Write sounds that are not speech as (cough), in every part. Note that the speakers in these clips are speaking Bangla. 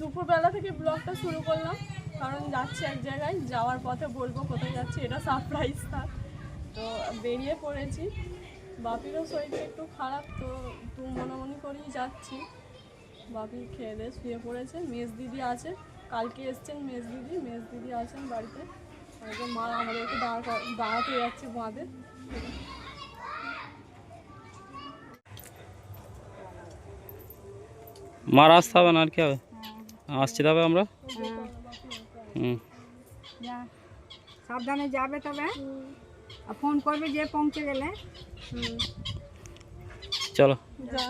দুপুরবেলা থেকে ব্লগটা শুরু করলাম, কারণ যাচ্ছি এক জায়গায়, যাওয়ার পথে বলব কোথায় যাচ্ছি, এটা সারপ্রাইজ থাক তো বেরিয়ে পড়েছি। বাপিরও শরীরটা একটু খারাপ, তো একটু মনে মনে করেই যাচ্ছি। বাপি খেয়ে দিয়ে শুয়ে পড়েছে। মেজ দিদি আছে কালকে এসছেন মেজ দিদি। মেজ দিদি আছেন বাড়িতে। মা আমাদেরকে দাঁড়া দাঁড়াতে যাচ্ছে বাঁধে। মার আসতে হবে না আর কি হবে? আসছি তবে আমরা? হুম। সাবধানে যাবে তবে আর ফোন করবে যে পৌঁছে গেলে। চলো। যা।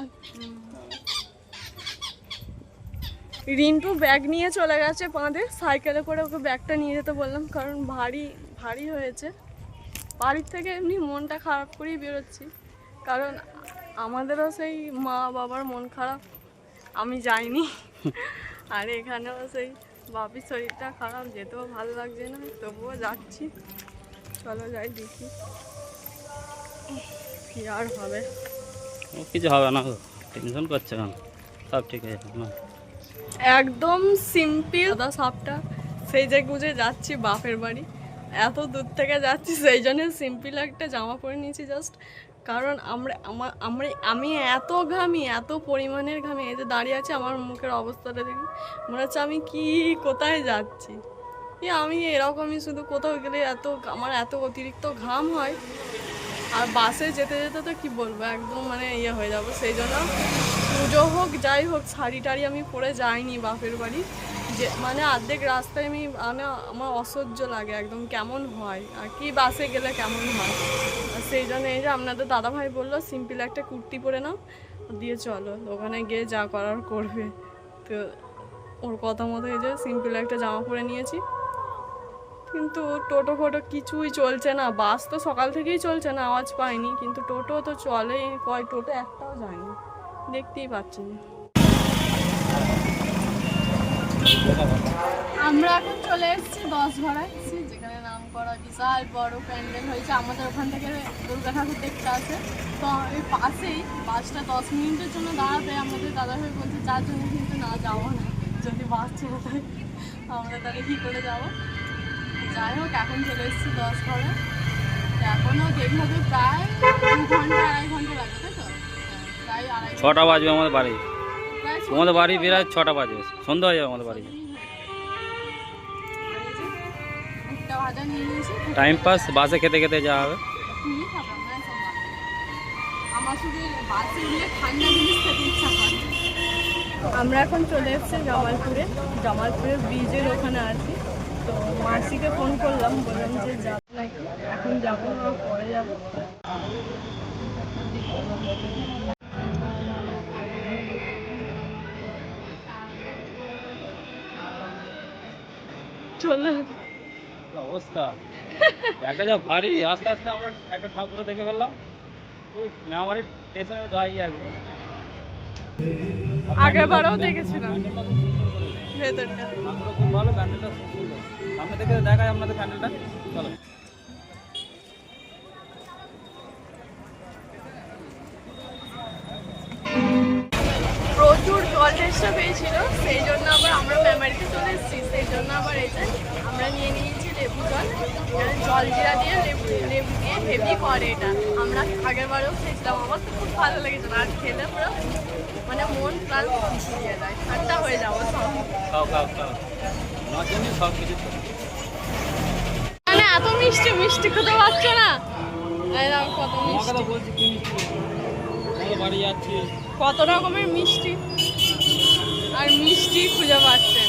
রিন্টু ব্যাগ নিয়ে চলে গেছে বাঁধে সাইকেলে করে ওকে ব্যাগটা নিয়ে যেতে বললাম কারণ ভারী ভারী হয়েছে। বাড়ির থেকে এমনি মনটা খারাপ করেই বেরোচ্ছি কারণ আমাদেরও সেই মা বাবার মন খারাপ আমি যাইনি। (laughs) আর এখানেও সেই বাপির শরীরটা খারাপ যেতেও ভালো লাগছে না তবুও যাচ্ছি। চলো যাই দেখি কি আর হবে। ও কিছু হবে না টেনশন করছে কেন? সব ঠিক আছে একদম সিম্পল সাদা সাপটা সেই যে গুজে যাচ্ছি বাপের বাড়ি। এত দূর থেকে যাচ্ছি সেই জন্য সিম্পল একটা জামা পরে নিয়েছি জাস্ট কারণ আমরা আমার আমরা, আমি এত ঘামি, এত পরিমাণের ঘামি, এই যে দাঁড়িয়ে আছে, আমার মুখের অবস্থাটা দেখি, মনে হচ্ছে আমি কি, কোথায় যাচ্ছি? আমি এরকমই শুধু কোথাও গেলে এত, আমার এত অতিরিক্ত ঘাম হয়, আর বাসে যেতে যেতে তো কি বলব, একদম মানে ইয়ে হয়ে যাব, সেই জন্য পুজো হোক, যাই হোক শাড়ি টাড়ি আমি পরে যাইনি বাপের বাড়ি। যে মানে অর্ধেক রাস্তায় আমি মানে আমার অসহ্য লাগে একদম কেমন হয়, আর কি বাসে গেলে কেমন হয়। আর সেই জন্য এই যে আপনাদের দাদাভাই বলল, সিম্পল একটা কুর্তি পরে নাও, দিয়ে চলো, ওখানে গিয়ে যা করার করবে। তো ওর কথা মতো এই যে সিম্পল একটা জামা পরে নিয়েছি। কিন্তু টোটো ফোটো কিছুই চলছে না, বাস তো সকাল থেকেই চলছে না, আওয়াজ পাইনি, কিন্তু টোটো তো চলেই, কয় টোটো একটাও যায়নি, দেখতেই পাচ্ছি না। আমরা এখন চলে এসেছি দশ ভাড়া এসেছি যেখানে নাম করা বিশাল বড় প্যান্ডেল হয়েছে। আমাদের ওখান থেকে দুর্গা ঠাকুর দেখতে আসে। তো এই পাশেই বাসটা দশ মিনিটের জন্য দাঁড়াবে আমাদের দাদাভাই বলছে যার জন্য কিন্তু না যাওয়া না যদি বাস ছেড়ে দেয় আমরা তাহলে কী করে যাব? যাই হোক এখন চলে এসেছি দশ ভাড়া এখনও হবে প্রায় দু ঘণ্টা আড়াই ঘণ্টা লাগবে তাই তো? হ্যাঁ, প্রায় আড়াই ছটা বাজবে আমাদের বাড়ি। তোমাদের বাড়ি বেরায় ছটা বাজবে সন্ধ্যা হয়ে যাবে আমাদের বাড়ি। টাইম পাস বাসে খেতে খেতে যাওয়া হবে। আমরা এখন চলে এসেছি জামালপুরে। জামালপুরে ব্রিজের ওখানে আছি তো মাসিকে ফোন করলাম, বললাম যে নাকি, এখন যাব পরে যাব। চলে অবস্থা? একটা যা ভারী আস্তে আস্তে আমরা একটা ঠাকুর দেখে ফেললাম। ওই মেমারি স্টেশনে যাই একবার আগের বারও দেখেছিলাম। ভেতরটা। খুব ভালো প্যান্ডেলটা সামনে থেকে দেখায় আপনাদের প্যান্ডেলটা। চলো। জন্য আবার এই আমরা নিয়ে নিয়েছি লেবু জল। জল জিরা দিয়ে লেবু লেবু দিয়ে হেভি করে এটা। আমরা আগের বারেও খেয়েছিলাম আমার তো খুব ভালো লেগেছিল আর খেলে পুরো মানে মন প্রাণ দিয়ে যায়। ঠান্ডা হয়ে যাব সব মানে এত মিষ্টি মিষ্টি খেতে পারছ না? কত মিষ্টি। কত রকমের মিষ্টি। আর মিষ্টি খুঁজে পাচ্ছে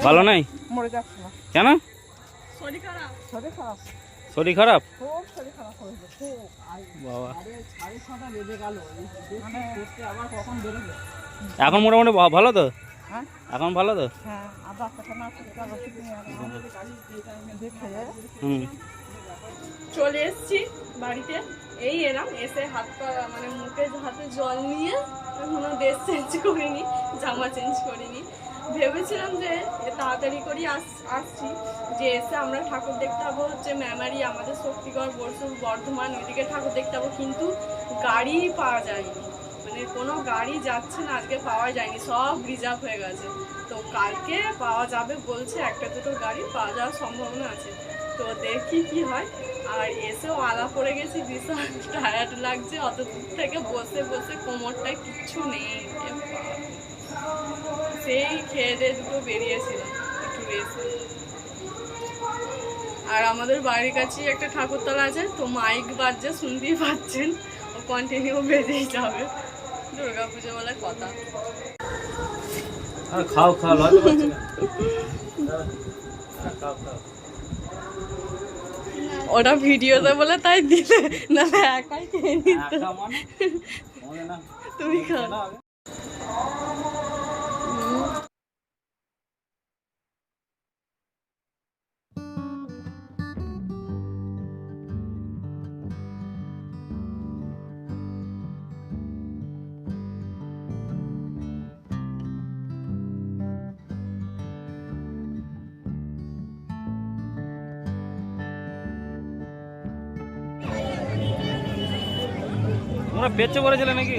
গেল মানে কেন? শরীর খারাপ। এখন মোটামুটি ভালো তো? হ্যাঁ? এখন ভালো তো? হ্যাঁ হুম। চলে এসেছি বাড়িতে। এই এলাম এসে হাত পা মানে মুখে হাতে জল নিয়ে এখনও ড্রেস চেঞ্জ করিনি জামা চেঞ্জ করিনি। ভেবেছিলাম যে তাড়াতাড়ি করে আস, আসছি। যে এসে আমরা ঠাকুর দেখতে পাবো হচ্ছে মেমারি, আমাদের শক্তিগড়, বরসুর, বর্ধমান, ওইদিকে ঠাকুর দেখতে পাবো কিন্তু গাড়ি পাওয়া যায়নি। মানে কোনো গাড়ি যাচ্ছে না, আজকে পাওয়া যায়নি, সব রিজার্ভ হয়ে গেছে। তো কালকে পাওয়া যাবে বলছে, একটা দুটো গাড়ি পাওয়া যাওয়ার সম্ভাবনা আছে। তো দেখি কি হয়। আর এসেও আলা পড়ে গেছি বিশাল টায়ার্ড লাগছে অত দূর থেকে বসে বসে কোমরটায় কিচ্ছু নেই। সেই খেয়ে দিয়ে দুটো বেরিয়েছিলাম একটু রেসে আর আমাদের বাড়ির কাছেই একটা ঠাকুরতলা আছে তো মাইক বাজছে শুনতেই পাচ্ছেন ও কন্টিনিউ বেজেই যাবে। দুর্গা পুজো বলে কথা। আর খাও খাও লজ্জা পাচ্ছি না। (laughs) হ্যাঁ, খাও খাও। ওটা ভিডিওতে বলে তাই দিলে। না একাই খেয়ে নিত। মানে? তুমি খাও। তোমরা বেচে করেছিলে নাকি?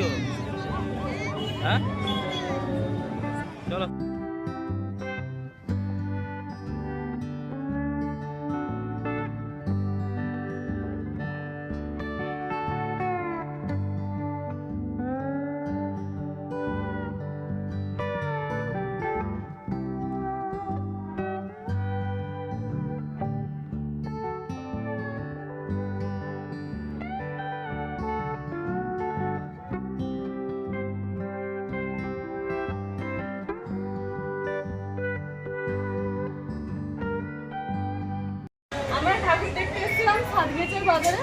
হ্যাঁ? চলো। বাজারে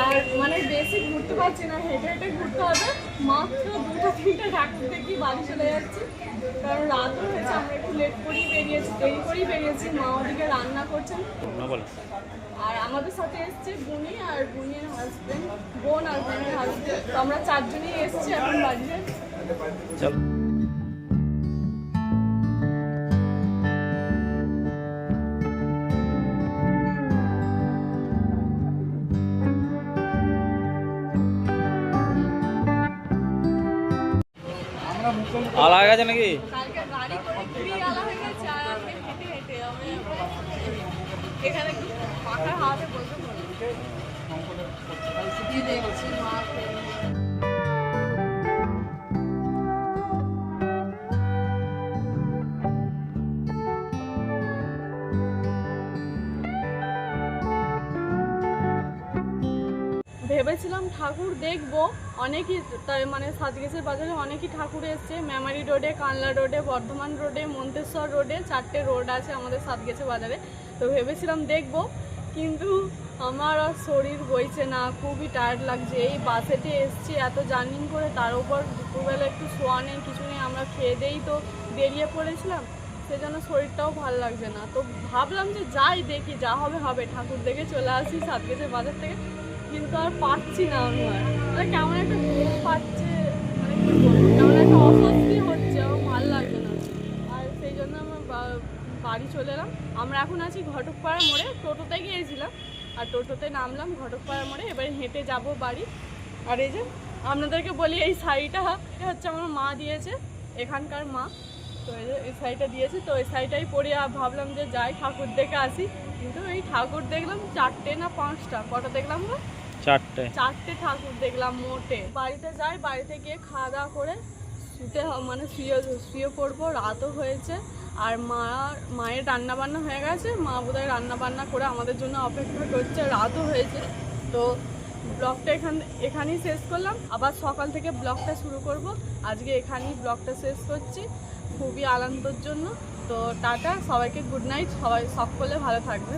আর মানে বেশি ঘুরতে পারছি না হেঁটে হেঁটে ঘুরতে হবে। মাত্র দুটো তিনটে ঠাকুর দেখি বাড়ি চলে যাচ্ছি। কারণ হয়েছে আমরা একটু লেট করেই বেরিয়েছি দেরি করেই বেরিয়েছি। মা ওদিকে রান্না করছেন। আর আমাদের সাথে এসছে বুনি আর বুনির হাজবেন্ড বোন আর বোনের হাজবেন্ড তো আমরা চারজনই এসছি এখন বাড়িতে। চলো। আলা হয়ে গেছে নাকি কালকে ভেবেছিলাম ঠাকুর দেখব, অনেকই তাই মানে সাতগেছের বাজারে অনেকই ঠাকুর এসছে। মেমারি রোডে, কানলা রোডে, বর্ধমান রোডে, মন্তেশ্বর রোডে চারটে রোড আছে আমাদের সাতগেছে বাজারে। তো ভেবেছিলাম দেখব, কিন্তু আমার আর শরীর বইছে না, খুবই টায়ার্ড লাগছে। এই বাসেতে এসছি, এত জার্নিং করে তার উপর দুপুরবেলা একটু শোয়া নেই, কিছু নেই, আমরা খেয়ে দেই তো বেরিয়ে পড়েছিলাম। সেজন্য শরীরটাও ভালো লাগছে না। তো ভাবলাম যে যাই দেখি, যা হবে হবে, ঠাকুর দেখে চলে আসি সাতগেছের বাজার থেকে। কিন্তু আর পাচ্ছি না আমি আর। মানে কেমন একটা ঘুম পাচ্ছে মানে কি বলব, কেমন একটা অস্বস্তি হচ্ছে, আমার ভালো লাগছে না। আর সেই জন্য আমার বাড়ি চলে এলাম। আমরা এখন আছি ঘটকপাড়া মোড়ে, টোটোতে গিয়েছিলাম। আর টোটোতে নামলাম ঘটকপাড়া মোড়ে, এবারে হেঁটে যাব বাড়ি। আর এই যে, আপনাদেরকে বলি, এই শাড়িটা হচ্ছে আমার মা দিয়েছে, এখানকার মা। তো এই যে, এই শাড়িটা দিয়েছে, তো এই শাড়িটাই পরে ভাবলাম যে যাই ঠাকুর দেখে আসি। কিন্তু এই ঠাকুর দেখলাম চারটে না পাঁচটা, কটা দেখলাম না চারটে। চারটে ঠাকুর দেখলাম মোটে। বাড়িতে যাই, বাড়িতে গিয়ে খাওয়া দাওয়া করে শুতে মানে শুয়ে শুয়ে পড়ব, রাতও হয়েছে। আর মা, মায়ের রান্না বান্না হয়ে গেছে। মা বোধহয় রান্না বান্না করে আমাদের জন্য অপেক্ষা করছে, রাতও হয়েছে। তো ব্লগটা এখান এখানেই শেষ করলাম। আবার সকাল থেকে ব্লগটা শুরু করব। আজকে এখানেই ব্লগটা শেষ করছি। খুবই আনন্দের জন্য। তো টাটা, সবাইকে গুড নাইট। সবাই সকলে ভালো থাকবে